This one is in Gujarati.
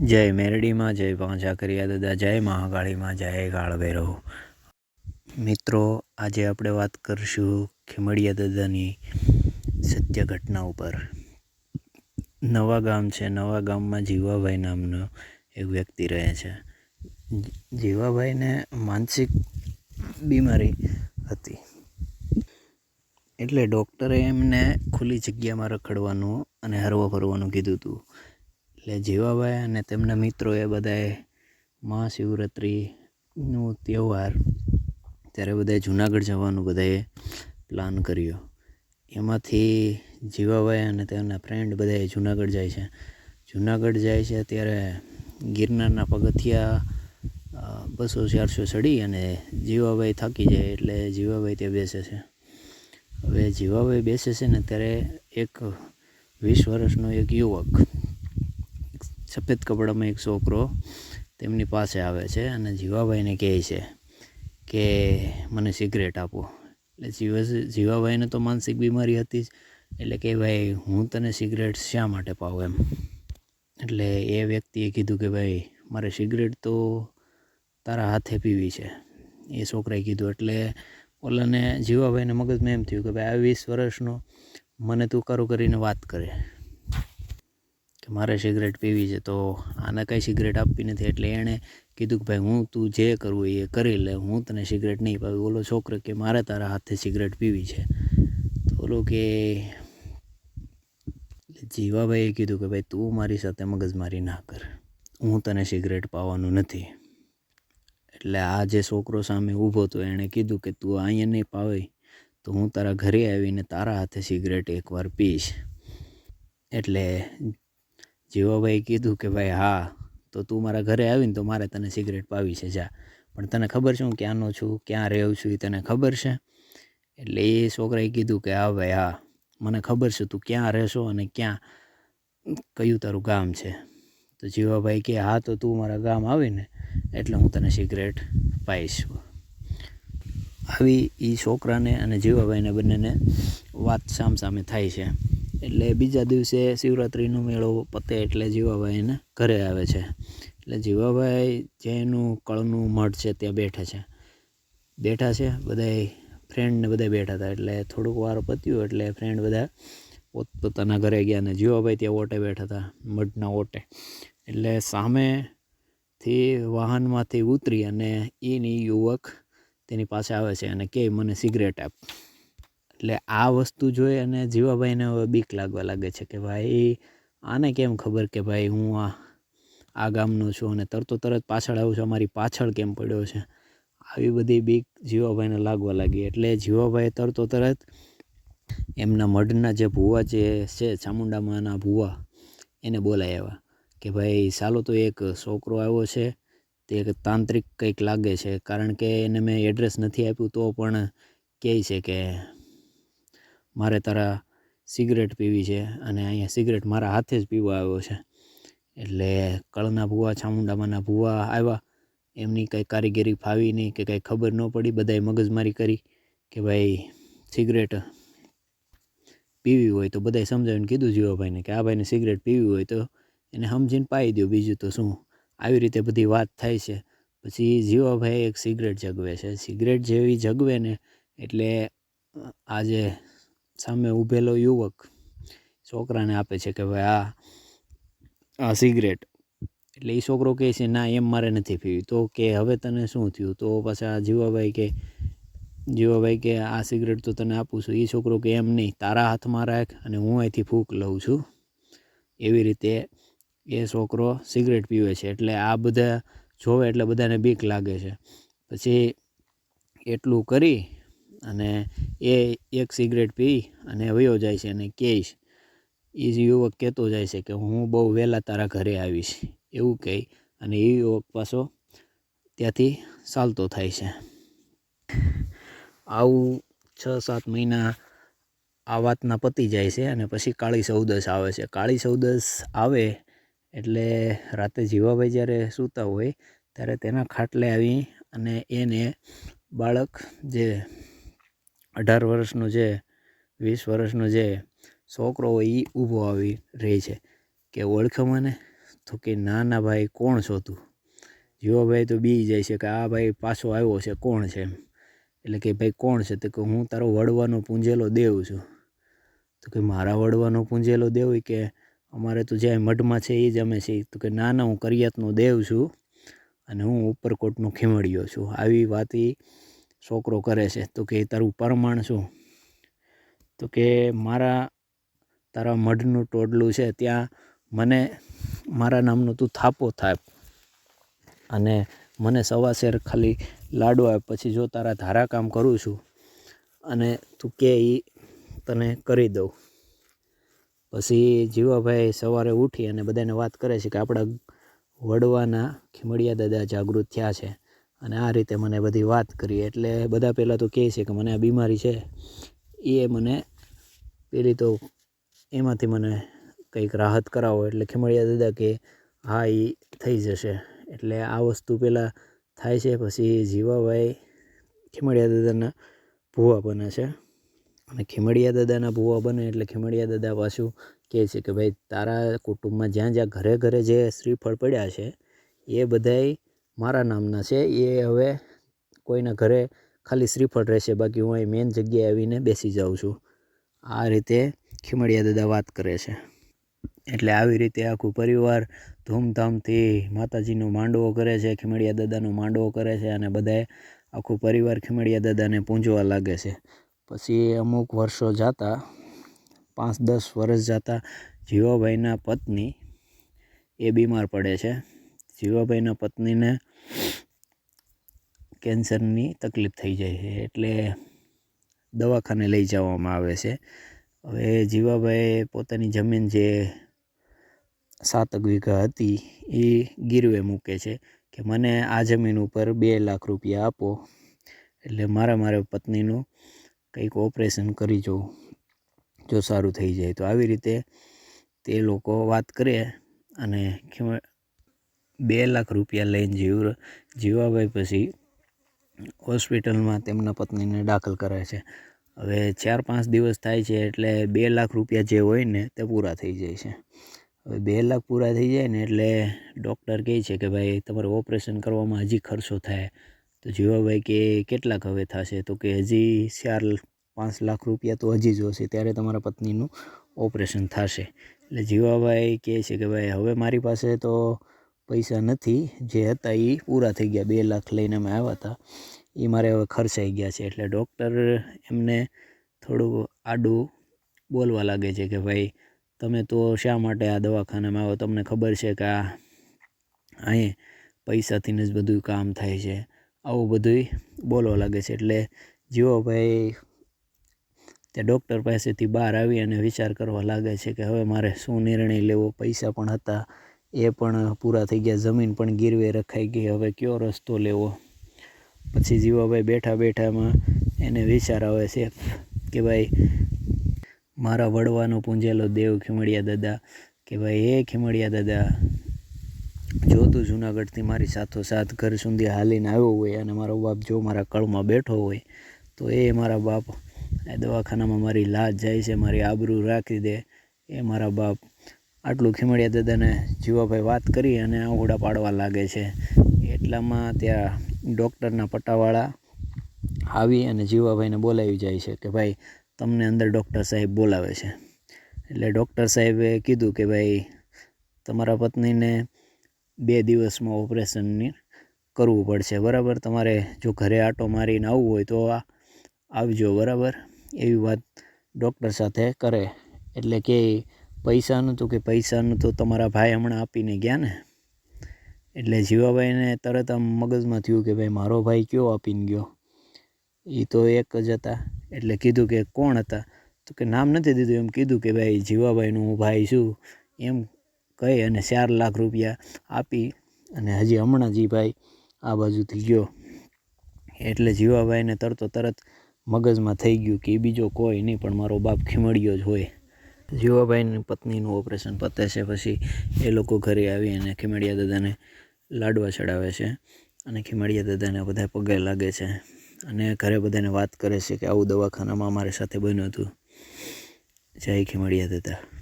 જય મેરડીમાં, જય પાંચા કર્યા દાદા, જય મહાકાળીમાં, જય કાળભૈરવ મિત્રો, આજે આપણે વાત કરીશું ખીમડિયા દાદાની સત્ય ઘટના ઉપર. નવા ગામ છે, નવા ગામમાં જીવાભાઈ નામનો એક વ્યક્તિ રહે છે. જીવાભાઈને માનસિક બીમારી હતી. એટલે ડૉક્ટરે એમને ખુલ્લી જગ્યામાં રખડવાનું અને હરવા ફરવાનું કીધું હતું. એટલે જીવાભાઈ અને તેમના મિત્રોએ બધાએ મહાશિવરાત્રિનો તહેવાર, ત્યારે બધાએ જુનાગઢ જવાનું બધાએ પ્લાન કર્યો. એમાંથી જીવાભાઈ અને તેમના ફ્રેન્ડ બધાએ જુનાગઢ જાય છે. જુનાગઢ જાય છે ત્યારે ગિરનારના પગથિયા બસો ચારસો ચડી અને જીવાભાઈ થાકી જાય એટલે જીવાભાઈ ત્યાં બેસે છે. હવે જીવાભાઈ બેસે છે ને ત્યારે એક વીસ વર્ષનો એક યુવક સફેદ કપડામાં એક છોકરો તેમની પાસે આવે છે અને જીવાભાઈને કહે છે કે મને સિગરેટ આપો. એટલે જીવા જીવાભાઈને તો માનસિક બીમારી હતી જ. એટલે કે ભાઈ, હું તને સિગરેટ શા માટે પાઉં એમ? એટલે એ વ્યક્તિએ કીધું કે ભાઈ, મારે સિગરેટ તો તારા હાથે પીવી છે. એ છોકરાએ કીધું, એટલે ઓલાને જીવાભાઈને મગજમાં એમ થયું કે ભાઈ, આ વીસ વર્ષનો મને તું કરું કરીને વાત કરે. કે મારે સિગરેટ પીવી છે તો આને કંઈ સિગરેટ આપવી નથી. એટલે એણે કીધું કે ભાઈ, હું તું જે કરવું એ કરી લે, હું તને સિગરેટ નહીં પાવી ઓલો છોકરો કે, મારે તારા હાથે સિગરેટ પીવી છે. તો ઓલો કે જીવાભાઈએ કીધું કે ભાઈ, તું મારી સાથે મગજમારી ના કર. હું તને સિગરેટ પાવાનું નથી. એટલે આ જે છોકરો સામે ઊભો હતો, એણે કીધું કે તું અહીંયા નહીં પાવે, તો હું તારા ઘરે આવીને તારા હાથે સિગરેટ એકવાર પીશ. એટલે જીવાભાઈ કીધું કે ભાઈ, હા, તો તું મારા ઘરે આવીને તો મારે તને સિગરેટ પાવી છે, જા. પણ તને ખબર છે હું ક્યાંનો છું, ક્યાં રહેવું છું એ તને ખબર છે? એટલે એ છોકરાએ કીધું કે, હા, ભાઈ, હા, મને ખબર છે તું ક્યાં રહેશો અને ક્યાં, કયું તારું ગામ છે? તો જીવાભાઈ કે, હા, તો તું મારા ગામ આવીને એટલે હું તને સિગરેટ પાઈશ. આવી એ છોકરાને અને જીવાભાઈને બંનેને વાત સામ સામે થાય છે. એટલે બીજા દિવસે શિવરાત્રિનો મેળો પતે એટલે જીવાભાઈને ઘરે આવે છે. એટલે જીવાભાઈ જે એનું કળનું મઠ છે ત્યાં બેઠા છે. બેઠા છે, બધાય ફ્રેન્ડને બધા બેઠા હતા. એટલે થોડુંક વાર પત્યું એટલે ફ્રેન્ડ બધા પોતપોતાના ઘરે ગયા ને જીવાભાઈ ત્યાં ઓટે બેઠા હતા, મઢના ઓટે. એટલે સામેથી વાહનમાંથી ઉતરી અને એની યુવક તેની પાસે આવે છે અને કે મને સિગરેટ આપ. એટલે આ વસ્તુ જોઈ અને જીવાભાઈને હવે બીક લાગવા લાગે છે કે ભાઈ આને કેમ ખબર કે ભાઈ હું આ આ ગામનો છું અને તરતો તરત પાછળ આવું છું, અમારી પાછળ કેમ પડ્યો છે? આવી બધી બીક જીવાભાઈને લાગવા લાગી. એટલે જીવાભાઈ તરતો તરત એમના મઢના જે ભૂવા જે છે, ચામુંડામાંના ભૂવા, એને બોલાવ્યા કે ભાઈ, સાલો તો એક છોકરો આવ્યો છે, તે એક તાંત્રિક કંઈક લાગે છે. કારણ કે એને મેં એડ્રેસ નથી આપ્યું તો પણ કહે છે કે મારે તારા સિગરેટ પીવી છે અને અહીંયા સિગરેટ મારા હાથે જ પીવા આવ્યો છે. એટલે કળના ભૂવા, ચામુંડામાના ભૂવા આવ્યા. એમની કંઈ કારીગરી ફાવી નહીં કે કંઈ ખબર ન પડી. બધાએ મગજમારી કરી કે ભાઈ, સિગરેટ પીવી હોય તો બધાએ સમજાવીને કીધું જીવાભાઈને કે આ ભાઈને સિગરેટ પીવી હોય તો એને સમજીને પાઈ દો બીજું તો શું? આવી રીતે બધી વાત થાય છે. પછી જીવાભાઈ એક સિગરેટ જગવે છે. સિગરેટ જેવી જગવે ને એટલે આજે સામે ઊભેલો યુવક છોકરાને આપે છે કે ભાઈ આ આ સિગરેટ. એટલે એ છોકરો કહે છે, ના, એમ મારે નથી પીવી. તો કે, હવે તને શું થયું? તો પાછા જીવાભાઈ કે જીવાભાઈ કે, આ સિગરેટ તો તને આપું છું. એ છોકરો કે, એમ નહીં, તારા હાથમાં રાખ અને હું અહીંથી ફૂંક લઉં છું. એવી રીતે એ છોકરો સિગરેટ પીવે છે. એટલે આ બધા જોવે એટલે બધાને બીક લાગે છે. પછી એટલું કરી અને એ એક સિગરેટ પી અને વયો જાય છે અને કહીશ એ યુવક કહેતો જાય છે કે હું બહુ વહેલા તારા ઘરે આવીશ, એવું કહે અને એ યુવક પાછો ત્યાંથી ચાલતો થાય છે. આવું છ સાત મહિના આ વાતના પતી જાય છે અને પછી કાળી ચૌદસ આવે છે. કાળી ચૌદસ આવે એટલે રાતે જીવાભાઈ જ્યારે સૂતા હોય ત્યારે તેના ખાટલે આવી અને એને બાળક જે અઢાર વર્ષનો જે, વીસ વર્ષનો જે છોકરો હોય એ ઊભો આવી રહે છે. કે ઓળખો મને? તો કે, ના ના ભાઈ, કોણ છો તું? યુવાભાઈ તો બી જાય છે કે, આ ભાઈ પાછો આવ્યો છે, કોણ છે? એમ. એટલે કે, ભાઈ, કોણ છે? તો કે, હું તારો વડવાનો પૂંજેલો દેવ છું. તો કે, મારા વડવાનો પૂંજેલો દેવ કે, અમારે તો જ્યાં મઢમાં છે એ જ અમે છીએ. તો કે, ના ના, હું કરિયાતનો દેવ છું અને હું ઉપરકોટનો ખીમડિયો છું. આવી વાત ઈ છોકરો કરે છે, તો કે તારું પરમાણ શું? તો કે મારા, તારા મઢનું ટોડલું છે, ત્યાં મને, મારા નામનું તું થાપો થાપ. અને મને સવાશેર ખાલી લાડવા આપ, પછી જો તારા ધારા કામ કરું છું, અને તું કે એ તને કરી દઉં. પછી જીવાભાઈ સવારે ઉઠી અને બધાને વાત કરે છે કે આપણા વડવાના ખીમડિયા દાદા જાગૃત થયા છે. અને આ રીતે મને બધી વાત કરી. એટલે બધા પહેલાં તો કહે છે કે મને આ બીમારી છે. એ મને પેલી તો એમાંથી મને કંઈક રાહત કરાવો. એટલે ખેમળિયા દાદા કે, હા એ થઈ જશે. એટલે આ વસ્તુ પહેલાં થાય છે. પછી જીવાભાઈ ખેમળિયા દાદાના ભૂવા બને છે. અને ખેમળિયા દાદાના ભૂવા બને એટલે ખેમળિયા દાદા પાછું કહે છે કે, ભાઈ, તારા કુટુંબમાં જ્યાં જ્યાં ઘરે ઘરે જે શ્રીફળ પડ્યા છે, એ બધાય મારા નામના છે. એ હવે કોઈના ઘરે ખાલી શ્રીફળ રહેશે. બાકી હું અહીં મેઇન જગ્યાએ આવીને બેસી જાઉં છું. આ રીતે ખીમડિયા દાદા વાત કરે છે. એટલે આવી રીતે આખું પરિવાર ધૂમધામથી માતાજીનો માંડવો કરે છે, ખીમડિયા દાદાનો માંડવો કરે છે અને બધાએ આખું પરિવાર ખીમડિયા દાદાને પૂંજવા લાગે છે. પછી અમુક વર્ષો જતાં, પાંચ દસ વર્ષ જતાં જીવાભાઈના પત્ની એ બીમાર પડે છે. જીવાભાઈના પત્નીને કેન્સરની તકલીફ થઈ જાય છે, એટલે દવાખાને લઈ જવામાં આવે છે. હવે જીવાભાઈ પોતાની જમીન જે સાતક વીઘા હતી એ ગીરવે મૂકે છે કે મને આ જમીન ઉપર બે લાખ રૂપિયા આપો, એટલે મારા મારે પત્નીનું કંઈક ઓપરેશન કરી જોઉં, જો સારું થઈ જાય. તો આવી રીતે તે લોકો વાત કરે અને બે લાખ રૂપિયા લઈને જીવ જીવાભાઈ પછી હોસ્પિટલમાં તેમના પત્નીને દાખલ કરે છે. હવે ચાર પાંચ દિવસ થાય છે એટલે બે લાખ રૂપિયા જે હોય ને તે પૂરા થઈ જાય છે. હવે બે લાખ પૂરા થઈ જાય ને એટલે ડૉક્ટર કહે છે કે ભાઈ તમારે ઓપરેશન કરવામાં હજી ખર્ચો થાય. તો જીવાભાઈ કે કેટલાક હવે થશે? તો કે હજી ચાર પાંચ લાખ રૂપિયા તો હજી જોશે ત્યારે તમારા પત્નીનું ઓપરેશન થશે. એટલે જીવાભાઈ કહે છે કે ભાઈ હવે મારી પાસે તો પૈસા નથી, જે હતા એ પૂરા થઈ ગયા, બે લાખ લઈને અમે આવ્યા હતા. એ મારે હવે ખર્ચાઈ ગયા છે, એટલે ડૉક્ટર એમને થોડું આડું બોલવા લાગે છે કે ભાઈ, તમે તો શા માટે આ દવાખાનામાં આવો? તમને ખબર છે કે આ અહીં પૈસાથીને જ બધું કામ થાય છે. આવું બધું બોલવા લાગે છે. એટલે જીવાભાઈ તે ડૉક્ટર પાસેથી બહાર આવી અને વિચાર કરવા લાગે છે કે હવે મારે શું નિર્ણય લેવો? પૈસા પણ હતા એ પણ પૂરા થઈ ગયા, જમીન પણ ગીરવે રખાઈ ગઈ, હવે કયો રસ્તો લેવો? પછી જીવાભાઈ બેઠા બેઠામાં એને વિચાર આવે છે કે ભાઈ, મારા વડવાનો પૂંજેલો દેવ ખીમડિયા દાદા, કે ભાઈ એ ખીમડિયા દાદા, જો તું જુનાગઢથી મારી સાથોસાથ ઘર સુધી હાલીને આવ્યો હોય અને મારો બાપ જો મારા કળમાં બેઠો હોય, તો એ મારા બાપ દવાખાનામાં મારી લાજ જાય છે, મારી આબરૂ રાખી દે, એ મારા બાપ આટલું ખીમડિયા દાદાને જીવાભાઈ વાત કરી અને આંગોડા પાડવા લાગે છે. એટલામાં ત્યાં ડૉક્ટરના પટ્ટાવાળા આવી અને જીવાભાઈને બોલાવી જાય છે કે ભાઈ, તમને અંદર ડૉક્ટર સાહેબ બોલાવે છે. એટલે ડૉક્ટર સાહેબે કીધું કે ભાઈ, તમારા પત્નીને બે દિવસમાં ઓપરેશનની કરવું પડશે. બરાબર? તમારે જો ઘરે આટો મારીને આવવું હોય તો આવજો. બરાબર? એવી વાત ડૉક્ટર સાથે કરે. એટલે કે પૈસાનું તો કે પૈસાનું તો તમારા ભાઈ હમણાં આપીને ગયા ને. એટલે જીવાભાઈને તરત આમ મગજમાં થયું કે ભાઈ મારો ભાઈ કયો આપીને ગયો? એ તો એક જ હતા. એટલે કીધું કે કોણ હતા? તો કે નામ નથી દીધું, એમ કીધું કે ભાઈ જીવાભાઈનું હું ભાઈ છું. એમ કહી અને ચાર લાખ રૂપિયા આપી અને હજી હમણાં જ ભાઈ આ બાજુથી ગયો. એટલે જીવાભાઈને તરતો તરત મગજમાં થઈ ગયું કે એ બીજો કોઈ નહીં, પણ મારો બાપ ખીમડ્યો જ હોય. જીવાભાઈની પત્નીનું ઓપરેશન પતે છે પછી એ લોકો ઘરે આવી અને ખીમડિયા દાદાને લાડવા ચડાવે છે અને ખીમડિયા દાદાને બધા પગે લાગે છે અને ઘરે બધાને વાત કરે છે કે આવું દવાખાનામાં અમારી સાથે બન્યું હતું. જય ખીમડિયા દાદા.